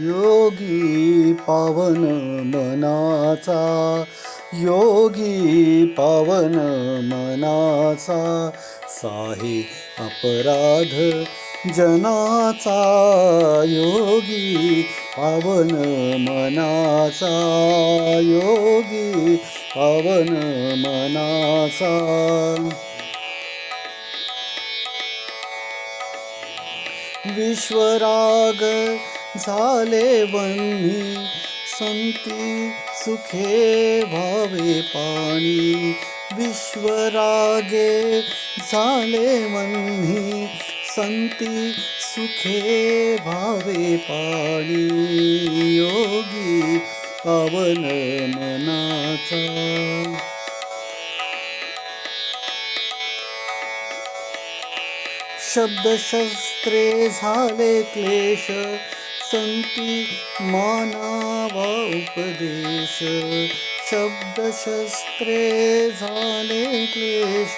योगी पावन मनाचा योगी पावन मनाचा साही अपराध जनाचा योगी पावन मनाचा योगी पावन मनाचा। विश्वराग झाले वन्ही संती सुखे भावे पाणी. विश्वरागे झाले वन्ही संती सुखे भावे पाणी. योगी पावन मनाचा. शब्दशस्त्रे झाले क्लेश संती मानावा उपदेश शब्दशस्त्रे झाले क्लेश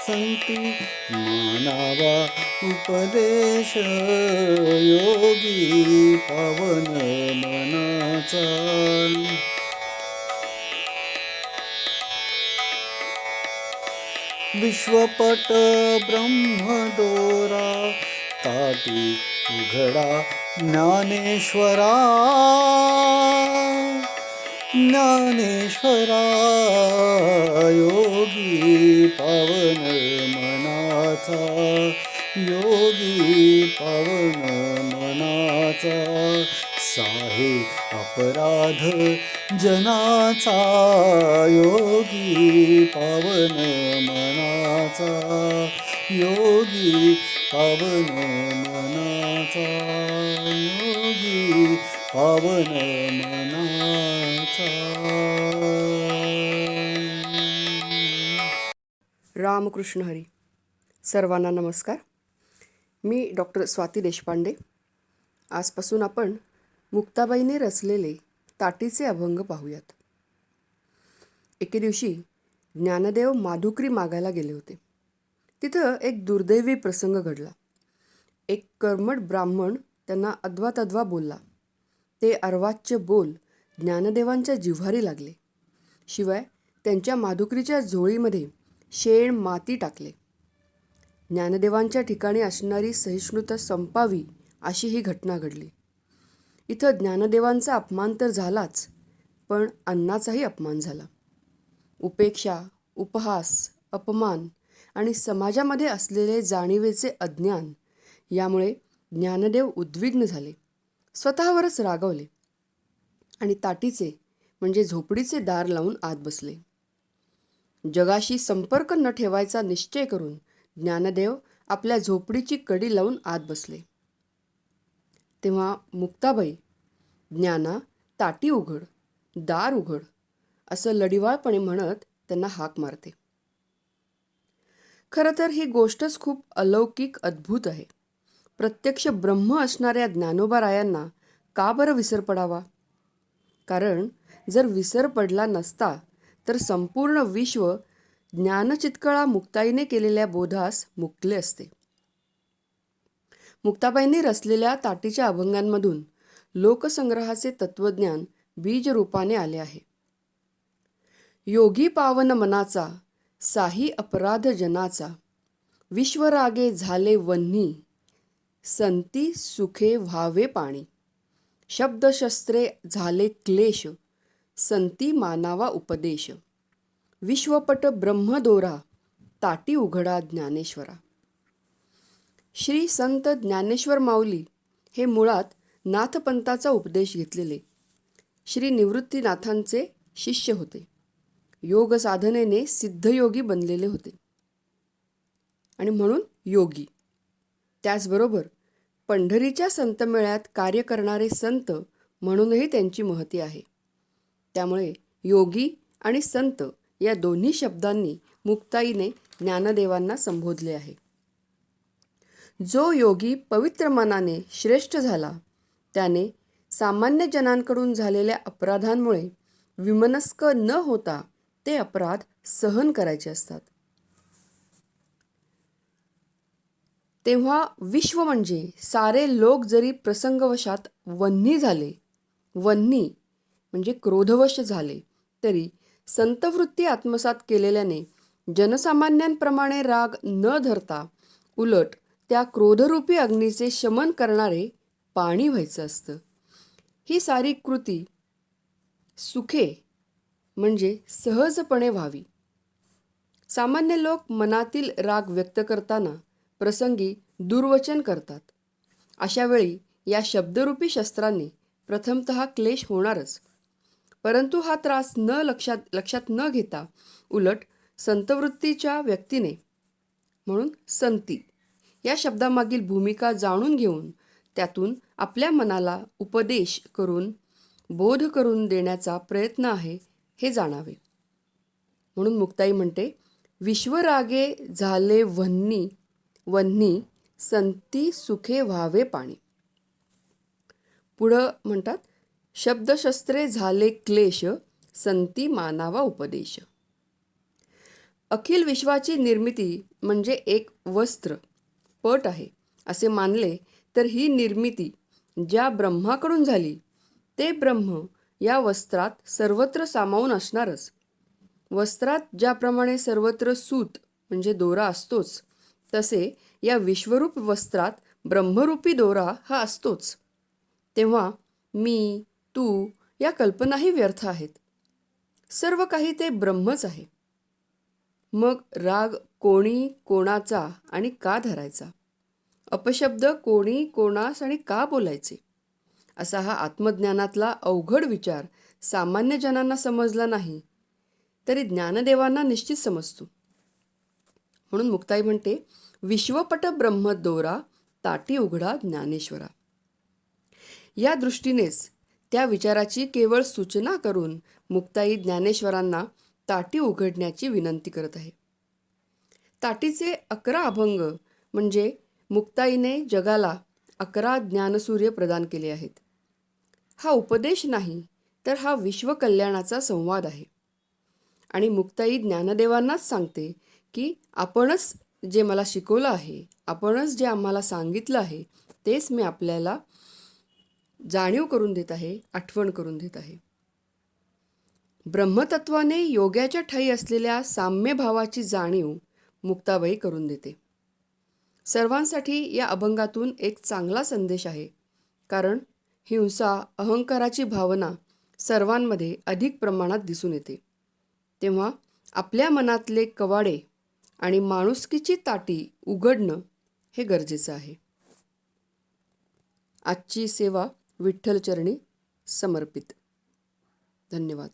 संती मानावा उपदेश योगी पावन मनाचा. विश्वपट ब्रह्मदोरा ताटी उघडा ज्ञानेश्वरा। ज्ञानेश्वरा योगी पावन मनाचा। योगी पावन मनाचा। साहे अपराध जनाचा। योगी पावन मनाचा योगी पावन मनाचा योगी पावन मनाचा रामकृष्ण हरी सर्वांना नमस्कार. मी डॉक्टर स्वाती देशपांडे. आजपासून आपण मुक्ताबाईने रचलेले ताटीचे अभंग पाहूयात. एके दिवशी ज्ञानदेव माधुकरी मागायला गेले होते. तिथं एक दुर्दैवी प्रसंग घडला. एक कर्मट ब्राह्मण त्यांना अद्वा तद्वा बोलला. ते अर्वाच्य बोल ज्ञानदेवांच्या जिव्हारी लागले. शिवाय त्यांच्या माधुकरीच्या झोळीमध्ये शेण माती टाकले. ज्ञानदेवांच्या ठिकाणी असणारी सहिष्णुता संपावी अशी ही घटना घडली. इथं ज्ञानदेवांचा अपमान तर झालाच पण अन्नाचाही अपमान झाला. उपेक्षा उपहास अपमान आणि समाजामध्ये असलेले जाणीवेचे अज्ञान यामुळे ज्ञानदेव उद्विग्न झाले. स्वतःवरच रागवले आणि ताटीचे म्हणजे झोपडीचे दार लावून आत बसले. जगाशी संपर्क न ठेवायचा निश्चय करून ज्ञानदेव आपल्या झोपडीची कडी लावून आत बसले. तेव्हा मुक्ताबाई ज्ञाना ताटी उघड दार उघड असं लढिवाळपणे म्हणत त्यांना हाक मारते. खरं तर ही गोष्टच खूप अलौकिक अद्भुत आहे. प्रत्यक्ष ब्रह्म असणाऱ्या ज्ञानोबा रायांना का बरं विसर पडावा? कारण जर विसर पडला नसता तर संपूर्ण विश्व ज्ञानचितकळा मुक्ताईने केलेल्या बोधास मुकले असते. मुक्ताबाईंनी रचलेल्या ताटीच्या अभंगांमधून लोकसंग्रहाचे तत्वज्ञान बीज रूपाने आले आहे. योगी पावन मनाचा साही अपराध जनाचा. विश्वरागे झाले वन्ही संती सुखे व्हावे पाणी. शब्दशस्त्रे झाले क्लेश संती मानावा उपदेश. विश्वपट ब्रह्मदोरा ताटी उघडा ज्ञानेश्वरा. श्री संत ज्ञानेश्वर माऊली हे मुळात नाथपंथाचा उपदेश घेतलेले. श्री निवृत्तीनाथांचे शिष्य होते. योग साधनेने सिद्धयोगी बनलेले होते. आणि म्हणून योगी. त्याचबरोबर पंढरीच्या संतमेळ्यात कार्य करणारे संत म्हणूनही त्यांची महती आहे. त्यामुळे योगी आणि संत या दोन्ही शब्दांनी मुक्ताईने ज्ञानदेवांना संबोधले आहे. जो योगी पवित्र मनाने श्रेष्ठ झाला त्याने सामान्य जनांकडून झालेल्या अपराधांमुळे विमनस्क न होता ते अपराध सहन करायचे असतात. तेव्हा विश्व म्हणजे सारे लोक जरी प्रसंगवशात वन्नी झाले वन्नी म्हणजे क्रोधवश झाले तरी संतवृत्ती आत्मसात केलेल्याने जनसामान्यांप्रमाणे राग न धरता उलट त्या क्रोधरूपी अग्नीचे शमन करणारे पाणी व्हायचं असतं. ही सारी कृती सुखे म्हणजे सहजपणे व्हावी. सामान्य लोक मनातील राग व्यक्त करताना प्रसंगी दुर्वचन करतात. अशावेळी या शब्दरूपी शस्त्राने प्रथमत क्लेश होणारच. परंतु हा त्रास न लक्षात लक्षात न घेता उलट संतवृत्तीच्या व्यक्तीने म्हणून संती या शब्दामागील भूमिका जाणून घेऊन त्यातून आपल्या मनाला उपदेश करून बोध करून देण्याचा प्रयत्न आहे हे जाणावे. म्हणून मुक्ताई म्हणते विश्वरागे झाले वन्नी वन्नी संती सुखे व्हावे पाणी. पुढं म्हणतात शब्दशस्त्रे झाले क्लेश संती मानावा उपदेश. अखिल विश्वाची निर्मिती म्हणजे एक वस्त्र पट आहे असे मानले तर ही निर्मिती ज्या ब्रह्माकडून झाली ते ब्रह्म या वस्त्रात सर्वत्र सामावून असणारच. वस्त्रात ज्याप्रमाणे सर्वत्र सूत म्हणजे दोरा असतोच तसे या विश्वरूप वस्त्रात ब्रह्मरूपी दोरा हा असतोच. तेव्हा मी तू या कल्पनाही व्यर्थ आहेत. सर्व काही ते ब्रह्मच आहे. मग राग कोणी कोणाचा आणि का धरायचा? अपशब्द कोणी कोणास आणि का बोलायचे? असा हा आत्मज्ञानातला अवघड विचार सामान्य जनांना समजला नाही तरी ज्ञानदेवांना निश्चित समजतो. म्हणून मुक्ताई म्हणते विश्वपट ब्रह्म दोरा ताटी उघडा ज्ञानेश्वरा. या दृष्टीनेच त्या विचाराची केवळ सूचना करून मुक्ताई ज्ञानेश्वरांना ताटी उघडण्याची विनंती करत आहे. ताटीचे अकरा अभंग म्हणजे मुक्ताईने जगाला अकरा ज्ञानसूर्य प्रदान केले आहेत. हा उपदेश नाही तर हा विश्वकल्याणाचा संवाद आहे. आणि मुक्ताई ज्ञानदेवांनाच सांगते की आपणच जे मला शिकवलं आहे आपणच जे आम्हाला सांगितलं आहे तेच मी आपल्याला जाणीव करून देत आहे आठवण करून देत आहे. ब्रह्मतत्वाने योग्याच्या ठाई असलेल्या साम्यभावाची जाणीव मुक्ताबाई करून देते. सर्वांसाठी या अभंगातून एक चांगला संदेश आहे कारण हिंसा अहंकाराची भावना सर्वांमध्ये अधिक प्रमाणात दिसून येते. तेव्हा आपल्या मनातले कवाडे आणि माणुसकीची ताटी उघडणं हे गरजेचं आहे. आजची सेवा विठ्ठलचरणी समर्पित. धन्यवाद.